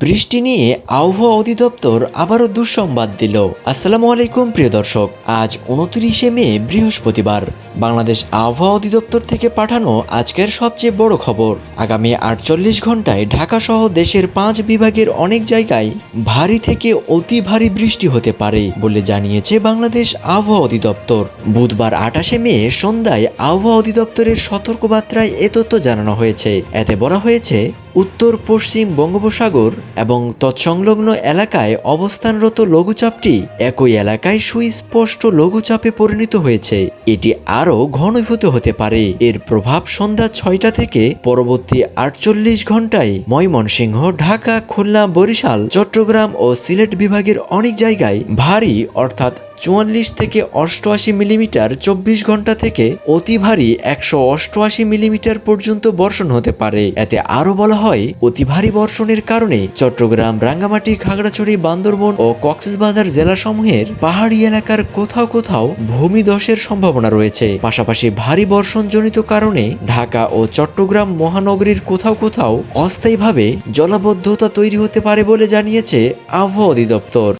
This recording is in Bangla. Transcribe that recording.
বৃষ্টি নিয়ে আবহাওয়া অধিদপ্তর আবারও দুঃসংবাদ দিল। আসসালামু আলাইকুম, প্রিয় দর্শক। আজ উনত্রিশে মে, বৃহস্পতিবার। বাংলাদেশ আবহাওয়া অধিদপ্তর থেকে পাঠানো আজকের সবচেয়ে বড় খবর। আগামী আটচল্লিশ ঘন্টায় ঢাকা সহ দেশের পাঁচ বিভাগের অনেক জায়গায় ভারী থেকে অতি ভারী বৃষ্টি হতে পারে বলে জানিয়েছে বাংলাদেশ আবহাওয়া অধিদপ্তর। বুধবার আঠাশে মে সন্ধ্যায় আবহাওয়া অধিদপ্তরের সতর্কবার্তায় এ তথ্য জানানো হয়েছে। এতে বলা হয়েছে, উত্তর, পশ্চিম বঙ্গোপসাগর এবং তৎসংলগ্ন এলাকায় অবস্থানরত লঘুচাপটি একই এলাকায় সুস্পষ্ট লঘুচাপে পরিণত হয়েছে। এটি আরও ঘনীভূত হতে পারে। এর প্রভাব সন্ধ্যা ছয়টা থেকে পরবর্তী আটচল্লিশ ঘন্টায় ময়মনসিংহ, ঢাকা, খুলনা, বরিশাল, চট্টগ্রাম ও সিলেট বিভাগের অনেক জায়গায় ভারী, অর্থাৎ চুয়াল্লিশ থেকে অষ্টআশি মিলিমিটার চব্বিশ ঘণ্টা থেকে অতি ভারী একশো অষ্টআশি মিলিমিটার পর্যন্ত বর্ষণ হতে পারে। এতে আরও বলা হয়, অতি ভারী বর্ষণের কারণে চট্টগ্রাম, রাঙ্গামাটি, খাগড়াছড়ি, বান্দরবন ও কক্সবাজার জেলাসমূহের পাহাড়ি এলাকার কোথাও কোথাও ভূমিধসের সম্ভাবনা রয়েছে। পাশাপাশি ভারী বর্ষণজনিত কারণে ঢাকা ও চট্টগ্রাম মহানগরীর কোথাও কোথাও অস্থায়ীভাবে জলাবদ্ধতা তৈরি হতে পারে বলে জানিয়েছে আবহাওয়া অধিদপ্তর।